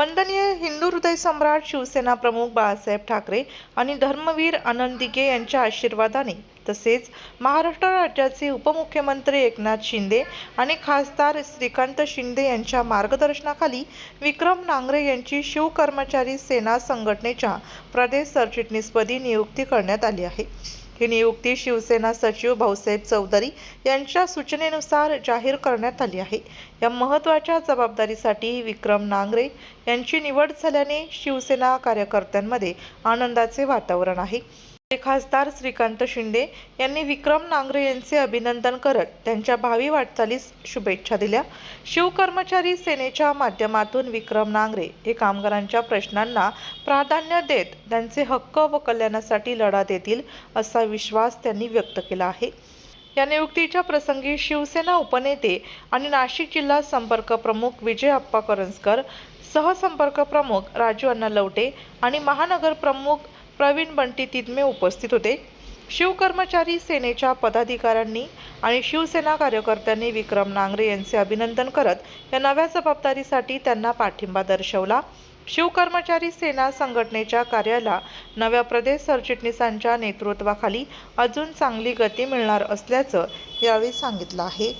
वंदनीय हिंदू हृदय सम्राट शिवसेना प्रमुख बाळासाहेब ठाकरे आणि धर्मवीर आनंद दिघे यांच्या आशीर्वादाने तसेच महाराष्ट्र राज्याचे उपमुख्यमंत्री एकनाथ शिंदे आणि खासदार श्रीकांत शिंदे यांच्या मार्गदर्शनाखाली विक्रम नांगरे यांची शिवकर्मचारी सेना संघटनेच्या प्रदेश सरचिटणीसपदी नियुक्ती करण्यात आली आहे. ही नियुक्ती शिवसेना सचिव भाऊसाहेब चौधरी यांच्या सूचनेनुसार जाहीर करण्यात आली आहे. या महत्त्वाच्या जबाबदारीसाठी विक्रम नांगरे यांची निवड झाल्याने शिवसेना कार्यकर्त्यांमध्ये आनंदाचे वातावरण आहे. खासदार श्रीकांत शिंदे यांनी विक्रम नांगरे यांचे अभिनंदन करत त्यांच्या भावी वाटचालीस शुभेच्छा दिल्या. शिवकर्मचारी सेनेच्या माध्यमातून विक्रम नांगरे हे कामगारांच्या प्रश्नांना प्राधान्य देत त्यांचे हक्क व कल्याणासाठी लढा देतील असा विश्वास त्यांनी व्यक्त केला आहे. या नियुक्तीच्या प्रसंगी शिवसेना उपनेते आणि नाशिक जिल्हा संपर्क प्रमुख विजय अप्पा करंजकर सहसंपर्क प्रमुख राजू अण्णा लवटे आणि महानगर प्रमुख प्रवीण बंटी तिदमे उपस्थित होते. शिवकर्मचारी सेनेच्या पदाधिकाऱ्यांनी आणि शिवसेना कार्यकर्त्यांनी विक्रम नांगरे यांचे अभिनंदन करत या नव्या जबाबदारीसाठी त्यांना पाठिंबा दर्शवला. शिवकर्मचारी सेना संघटनेच्या कार्याला नव्या प्रदेश सरचिटणीसांच्या नेतृत्वाखाली अजून चांगली गती मिळणार असल्याचं यावेळी सांगितलं आहे.